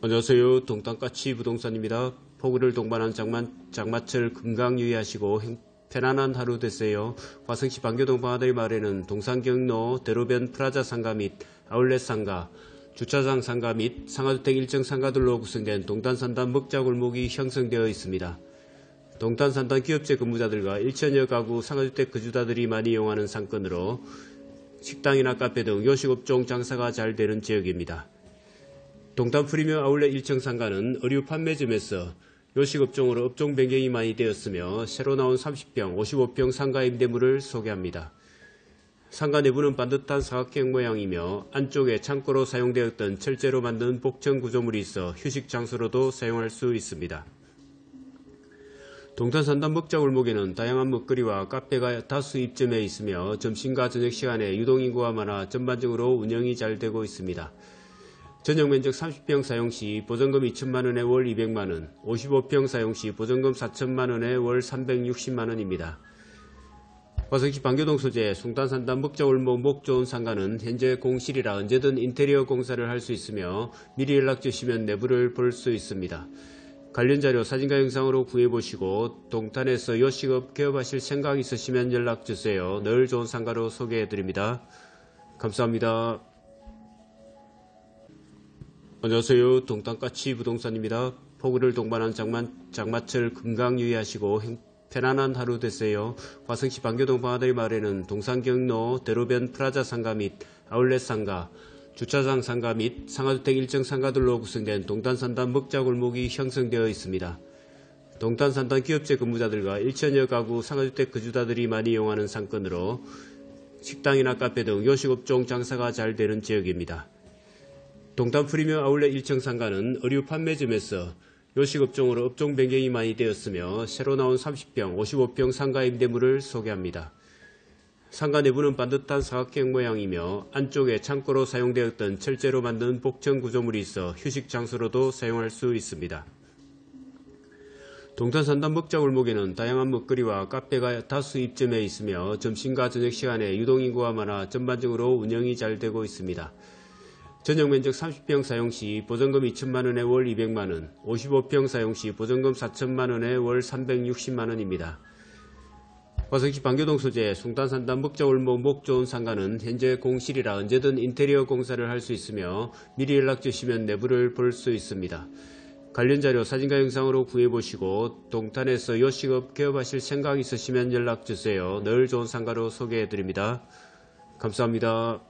안녕하세요. 동탄까치 부동산입니다. 포구를 동반한 장마, 장마철 건강 유의하시고 행- 편안한 하루 되세요. 화성시 방교동 방아다리 마을에는 동산경로 대로변 프라자 상가 및 아울렛 상가, 주차장 상가 및 상가주택 일정 상가들로 구성된 동탄산단 먹자골목이 형성되어 있습니다. 동탄산단 기업체 근무자들과 1천여 가구 상가주택 거주자들이 많이 이용하는 상권으로 식당이나 카페 등 요식업종 장사가 잘 되는 지역입니다. 동탄 프리미엄 아울렛 1층 상가는 의류 판매점에서 요식업종으로 업종 변경이 많이 되었으며 새로 나온 30평, 55평 상가 임대물을 소개합니다. 상가 내부는 반듯한 사각형 모양이며 안쪽에 창고로 사용되었던 철제로 만든 복층 구조물이 있어 휴식 장소로도 사용할 수 있습니다. 동탄 산단 먹자 골목에는 다양한 먹거리와 카페가 다수 입점해 있으며 점심과 저녁 시간에 유동인구가 많아 전반적으로 운영이 잘 되고 있습니다. 전용 면적 30평 사용 시 보증금 2천만 원에 월 200만 원, 55평 사용 시 보증금 4천만 원에 월 360만 원입니다. 화성시 방교동 소재 숭탄산단 먹자골목 목 좋은 상가는 현재 공실이라 언제든 인테리어 공사를 할 수 있으며 미리 연락 주시면 내부를 볼 수 있습니다. 관련 자료 사진과 영상으로 구해보시고 동탄에서 요식업 개업하실 생각 있으시면 연락 주세요. 늘 좋은 상가로 소개해드립니다. 감사합니다. 안녕하세요. 동탄까치 부동산입니다. 포구를 동반한 장마, 장마철 건강 유의하시고 행- 편안한 하루 되세요. 화성시 방교동 방아다리 마을에는 동산경로 대로변 프라자 상가 및 아울렛 상가, 주차장 상가 및 상가주택 일정 상가들로 구성된 동탄산단 먹자골목이 형성되어 있습니다. 동탄산단 기업체 근무자들과 1천여 가구 상가주택 거주자들이 많이 이용하는 상권으로 식당이나 카페 등 요식업종 장사가 잘 되는 지역입니다. 동탄 프리미엄 아울렛 1층 상가는 의류 판매점에서 요식업종으로 업종 변경이 많이 되었으며 새로 나온 30평, 55평 상가 임대물을 소개합니다. 상가 내부는 반듯한 사각형 모양이며 안쪽에 창고로 사용되었던 철제로 만든 복층 구조물이 있어 휴식 장소로도 사용할 수 있습니다. 동탄 산단 먹자 골목에는 다양한 먹거리와 카페가 다수 입점해 있으며 점심과 저녁 시간에 유동인구가 많아 전반적으로 운영이 잘 되고 있습니다. 전용 면적 30평 사용 시 보증금 2천만 원에 월 200만 원, 55평 사용 시 보증금 4천만 원에 월 360만 원입니다. 화성시 방교동 소재 숭탄산단 먹자골목 목 좋은 상가는 현재 공실이라 언제든 인테리어 공사를 할 수 있으며 미리 연락 주시면 내부를 볼 수 있습니다. 관련 자료 사진과 영상으로 구해보시고 동탄에서 요식업 개업하실 생각 있으시면 연락 주세요. 늘 좋은 상가로 소개해드립니다. 감사합니다.